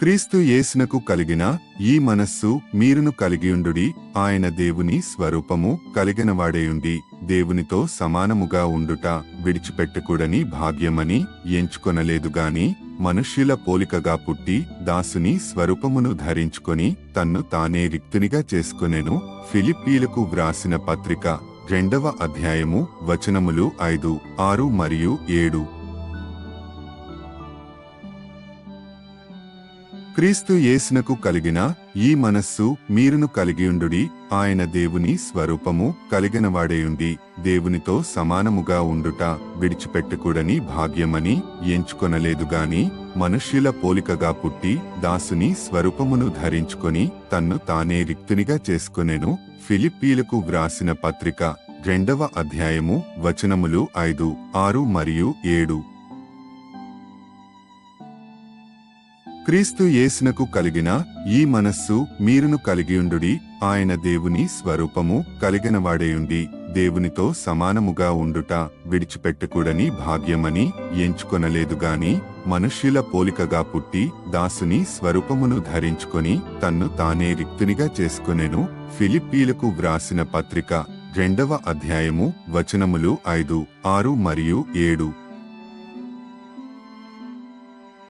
క్రీస్తు యేసునకు కలిగిన ఈ మనస్సు మీరును కలిగియుండుడి. ఆయన దేవుని స్వరూపము కలిగినవాడేయుండి. దేవునితో సమానముగా ఉండుట విడిచిపెట్టకూడని భాగ్యమని ఎంచుకొనలేదుగాని మనుష్యుల పోలికగా పుట్టి దాసుని స్వరూపమును ధరించుకొని తన్ను తానే రిక్తునిగా చేసుకునేను. ఫిలిప్పీలకు వ్రాసిన పత్రిక రెండవ అధ్యాయము వచనములు ఐదు ఆరు మరియు ఏడు. క్రీస్తు యేసునకు కలిగిన ఈ మనస్సు మీరును కలిగియుండుడి ఆయన దేవుని స్వరూపము కలిగినవాడేయుండి. దేవునితో సమానముగా ఉండుట విడిచిపెట్టకూడని భాగ్యమని ఎంచుకొనలేదు గాని మనుష్యుల పోలికగా పుట్టి దాసుని స్వరూపమును ధరించుకొని తన్ను తానే రిక్తునిగా చేసుకొనెను. ఫిలిప్పీలకు వ్రాసిన పత్రిక రెండవ అధ్యాయము వచనములు ఐదు ఆరు మరియు ఏడు. క్రీస్తు యేసునకు కలిగిన ఈ మనస్సు మీరును కలిగియుండుడి. ఆయన దేవుని స్వరూపము కలిగినవాడేయుండి. దేవునితో సమానముగా ఉండుట విడిచిపెట్టకూడని భాగ్యమని ఎంచుకొనలేదుగాని మనుష్యుల పోలికగా పుట్టి దాసుని స్వరూపమును ధరించుకొని తన్ను తానే రిక్తునిగా చేసుకునేను. ఫిలిప్పీలకు వ్రాసిన పత్రిక రెండవ అధ్యాయము వచనములు ఐదు ఆరు మరియు ఏడు.